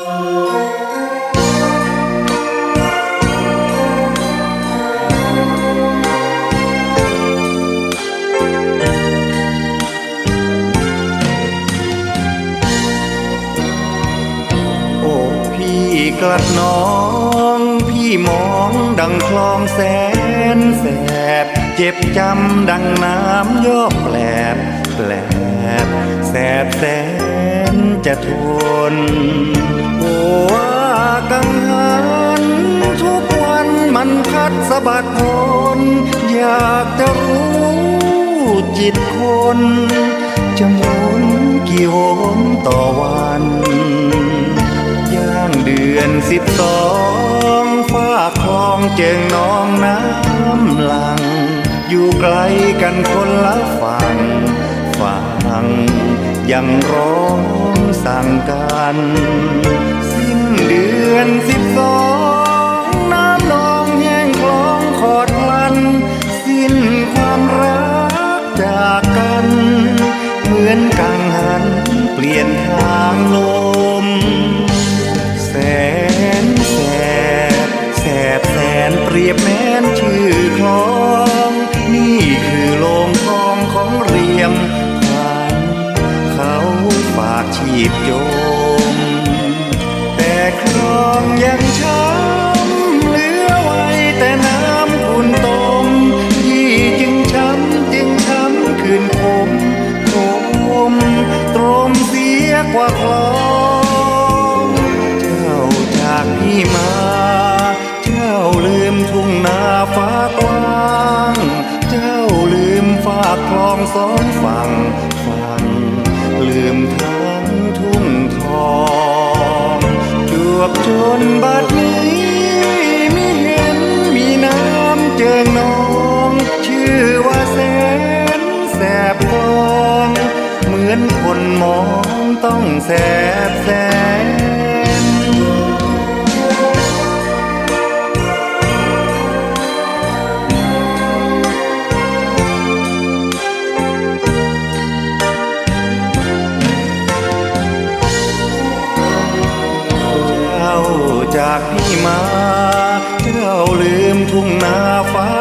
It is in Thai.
พี่กลัดน้อง พี่มองดังคลองแสนแสบ เจ็บจำดังน้ำยอกแปลบแปลบแสบแสนจะทน บัดพนอยากจะรู้จิตคนจะหมุนกี่หนต่อวัน ย่างเดือนสิบสองฝ้าคลองเจิงน้องน้ำหลัง อยู่ไกลกันคนละฝั่งฝั่งยังร้องสั่งกัน อนกังหันเปลี่ยนทางลม แสนแสบแสบแสนเปรียบแม้นชื่อคลอง นี่คือโลงทองของเรียมผ่านเขาฝากชีพโจมแต่คลองยังช้ำ ว่าคลองเจ้าจากพี่มา เจ้าลืมทุ่งนาฟ้ากว้าง เจ้าลืมฝากคลองสองฝั่งฝั่งลืมทั้งทุ่งทองจวบจนบัด แสบแสนเจ้าจากพี่มา เจ้าลืมทุ่งนาฟ้า